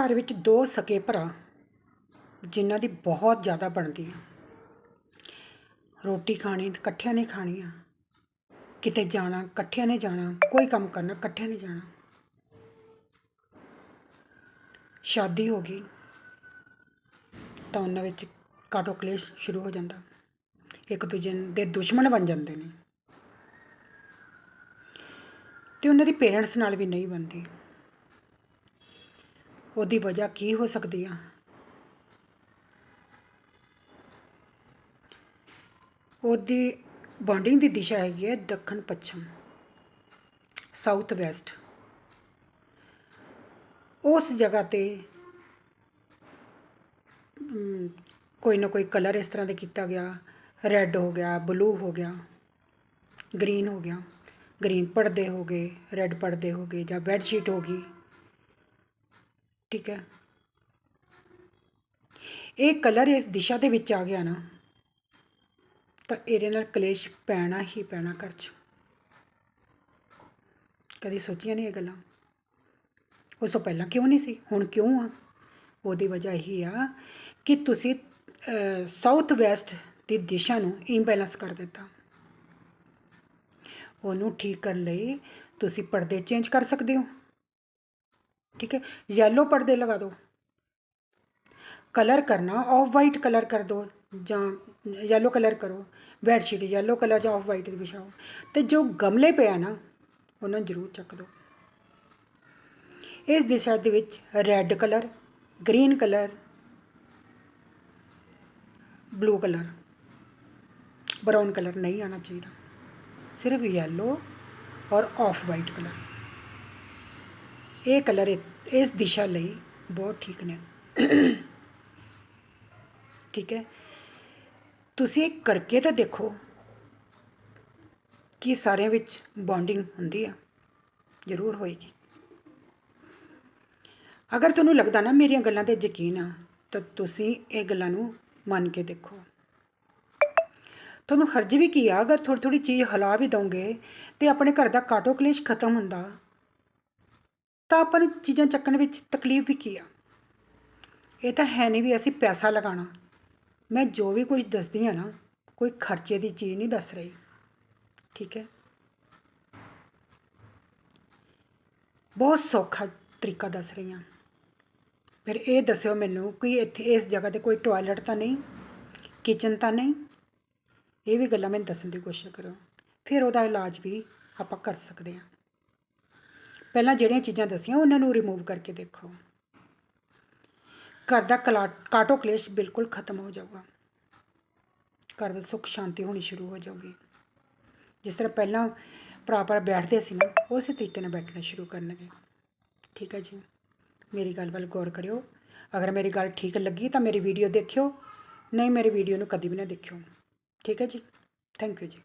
ਘਰ ਵਿੱਚ ਦੋ ਸਕੇ ਭਰਾ, ਜਿਨ੍ਹਾਂ ਦੀ ਬਹੁਤ ਜ਼ਿਆਦਾ ਬਣਦੀ ਆ। ਰੋਟੀ ਖਾਣੀ, ਇਕੱਠਿਆਂ ਨੇ ਖਾਣੀ ਆ। ਕਿਤੇ ਜਾਣਾ, ਇਕੱਠਿਆਂ ਨੇ ਜਾਣਾ, ਕੋਈ ਕੰਮ ਕਰਨਾ, ਇਕੱਠਿਆਂ ਨੇ ਜਾਣਾ। ਸ਼ਾਦੀ ਹੋ ਗਈ, ਤਾਂ ਉਹਨਾਂ ਵਿੱਚ ਕਾਟੋ ਕਲੇਸ਼ ਸ਼ੁਰੂ ਹੋ ਜਾਂਦਾ। ਇੱਕ ਦੂਜੇ ਦੇ ਦੁਸ਼ਮਣ ਬਣ ਜਾਂਦੇ ਨੇ। ਤੇ ਉਹਨਾਂ ਦੀ ਪੇਰੈਂਟਸ ਨਾਲ ਵੀ ਨਹੀਂ ਬਣਦੀ। ਉਹਦੀ ਵਜ੍ਹਾ ਕੀ ਹੋ ਸਕਦੀ ਆ? ਉਹਦੀ ਬੌਂਡਿੰਗ ਦੀ ਦਿਸ਼ਾ ਹੈਗੀ ਹੈ ਦੱਖਣ ਪੱਛਮ ਸਾਊਥ ਵੈਸਟ ਉਸ ਜਗ੍ਹਾ ਤੇ ਕੋਈ ਨਾ ਕੋਈ ਕਲਰ ਇਸ ਤਰ੍ਹਾਂ ਦੇ ਕੀਤਾ ਗਿਆ। ਰੈੱਡ ਹੋ ਗਿਆ ਬਲੂ ਹੋ ਗਿਆ ਗ੍ਰੀਨ ਹੋ ਗਿਆ। ਗ੍ਰੀਨ ਪਰਦੇ ਹੋ ਗਏ ਰੈੱਡ ਪਰਦੇ ਹੋ ਗਏ ਜਾਂ ਬੈੱਡ ਸ਼ੀਟ ਹੋ ਗਈ। ਠੀਕ ਹੈ। ਇਹ ਕਲਰ ਇਸ ਦਿਸ਼ਾ ਦੇ ਵਿੱਚ ਆ ਗਿਆ ਨਾ, ਤਾਂ ਇਹਦੇ ਨਾਲ ਕਲੇਸ਼ ਪੈਣਾ ਹੀ ਪੈਣਾ ਘਰ 'ਚ। ਕਦੀ ਸੋਚੀਆਂ ਨਹੀਂ ਇਹ ਗੱਲਾਂ? ਉਸ ਤੋਂ ਪਹਿਲਾਂ ਕਿਉਂ ਨਹੀਂ ਸੀ? ਹੁਣ ਕਿਉਂ ਆ? ਉਹਦੀ ਵਜ੍ਹਾ ਇਹੀ ਆ ਕਿ ਤੁਸੀਂ ਸਾਊਥ ਵੈਸਟ ਦੀ ਦਿਸ਼ਾ ਨੂੰ ਇੰਬੈਲੈਂਸ ਕਰ ਦਿੱਤਾ। ਉਹਨੂੰ ਠੀਕ ਕਰਨ ਲਈ ਤੁਸੀਂ ਪਰਦੇ ਚੇਂਜ ਕਰ ਸਕਦੇ ਹੋ। ਠੀਕ ਹੈ ਯੈਲੋ ਪਰਦੇ ਲਗਾ ਦਿਓ। ਕਲਰ ਕਰਨਾ ਆਫ ਵਾਈਟ ਕਲਰ ਕਰ ਦਿਓ ਜਾਂ ਯੈਲੋ ਕਲਰ ਕਰੋ। ਬੈੱਡ ਸ਼ੀਟ ਯੈਲੋ ਕਲਰ ਜਾਂ ਆਫ ਵਾਈਟ ਵਿਛਾਓ। ਤੇ ਜੋ ਗਮਲੇ ਪਿਆ ਨਾ, ਉਹਨਾਂ ਨੂੰ ਜ਼ਰੂਰ ਚੱਕ ਦਿਓ। ਇਸ ਦਿਸ਼ਾ ਦੇ ਵਿੱਚ red colour green colour blue colour brown colour ਨਹੀਂ ਆਣਾ ਚਾਹੀਦਾ। ਸਿਰਫ ਯੈਲੋ ਔਰ ਆਫ ਵਾਈਟ ਕਲਰ ਇਹ ਕਲਰ ਇਸ ਦਿਸ਼ਾ ਲਈ ਬਹੁਤ ਠੀਕ ਨੇ। ਠੀਕ ਹੈ। ਤੁਸੀਂ ਇਹ ਕਰਕੇ ਤਾਂ ਦੇਖੋ ਕਿ ਸਾਰਿਆਂ ਵਿੱਚ ਬੌਂਡਿੰਗ ਹੁੰਦੀ ਆ। ਜ਼ਰੂਰ ਹੋਏਗੀ। ਅਗਰ ਤੁਹਾਨੂੰ ਲੱਗਦਾ ਨਾ ਮੇਰੀਆਂ ਗੱਲਾਂ ਤੇ ਯਕੀਨ ਆ, ਤਾਂ ਤੁਸੀਂ ਇਹ ਗੱਲਾਂ ਨੂੰ ਮੰਨ ਕੇ ਦੇਖੋ। ਤੁਹਾਨੂੰ ਹਰਜ ਵੀ ਕੀ ਆ, ਅਗਰ ਥੋੜੀ ਥੋੜੀ ਚੀਜ਼ ਹਲਾ ਵੀ ਦੋਗੇ ਤੇ ਆਪਣੇ ਘਰ ਦਾ ਕਾਟੋ ਕਲੇਸ਼ ਖਤਮ ਹੁੰਦਾ ਤਾਂ ਆਪਾਂ ਨੂੰ ਚੀਜ਼ਾਂ ਚੱਕਣ ਵਿੱਚ ਤਕਲੀਫ ਵੀ ਕੀ ਆ? ਇਹ ਤਾਂ ਹੈ ਨਹੀਂ ਵੀ ਅਸੀਂ ਪੈਸਾ ਲਗਾਉਣਾ। ਮੈਂ ਜੋ ਵੀ ਕੁਝ ਦੱਸਦੀ ਹਾਂ ਨਾ, ਕੋਈ ਖਰਚੇ ਦੀ ਚੀਜ਼ ਨਹੀਂ ਦੱਸ ਰਹੀ। ਠੀਕ ਹੈ? ਬਹੁਤ ਸੌਖਾ ਤਰੀਕਾ ਦੱਸ ਰਹੀ ਹਾਂ। ਫਿਰ ਇਹ ਦੱਸਿਓ ਮੈਨੂੰ ਕਿ ਇੱਥੇ ਇਸ ਜਗ੍ਹਾ ਤੇ ਕੋਈ ਟਾਇਲਟ ਤਾਂ ਨਹੀਂ ਕਿਚਨ ਤਾਂ ਨਹੀਂ? ਇਹ ਵੀ ਗੱਲਾਂ ਮੈਨੂੰ ਦੱਸਣ ਦੀ ਕੋਸ਼ਿਸ਼ ਕਰੋ। ਫਿਰ ਉਹਦਾ ਇਲਾਜ ਵੀ ਆਪਾਂ ਕਰ ਸਕਦੇ ਹਾਂ। ਪਹਿਲਾਂ ਜਿਹੜੀਆਂ ਚੀਜ਼ਾਂ ਦੱਸੀਆਂ, ਉਹਨਾਂ ਨੂੰ ਰਿਮੂਵ ਕਰਕੇ ਦੇਖੋ। ਘਰ ਦਾ ਕਲਾ, ਕਾਟੋ ਕਲੇਸ਼ ਬਿਲਕੁਲ ਖਤਮ ਹੋ ਜਾਊਗਾ। ਘਰ ਵਿੱਚ ਸੁੱਖ ਸ਼ਾਂਤੀ ਹੋਣੀ ਸ਼ੁਰੂ ਹੋ ਜਾਊਗੀ। ਜਿਸ ਤਰ੍ਹਾਂ ਪਹਿਲਾਂ ਭਰਾ ਭਰਾ ਬੈਠਦੇ ਸੀ ਨਾ, ਉਸੇ ਤਰੀਕੇ ਨਾਲ ਬੈਠਣਾ ਸ਼ੁਰੂ ਕਰਨਗੇ। ਠੀਕ ਹੈ ਜੀ? ਮੇਰੀ ਗੱਲ ਵੱਲ ਗੌਰ ਕਰਿਓ। ਅਗਰ ਮੇਰੀ ਗੱਲ ਠੀਕ ਲੱਗੀ ਤਾਂ ਮੇਰੀ ਵੀਡੀਓ ਦੇਖਿਓ। ਨਹੀਂ, ਮੇਰੀ ਵੀਡੀਓ ਨੂੰ ਕਦੀ ਵੀ ਨਾ ਦੇਖਿਓ। ਠੀਕ ਹੈ ਜੀ? ਥੈਂਕ ਯੂ ਜੀ।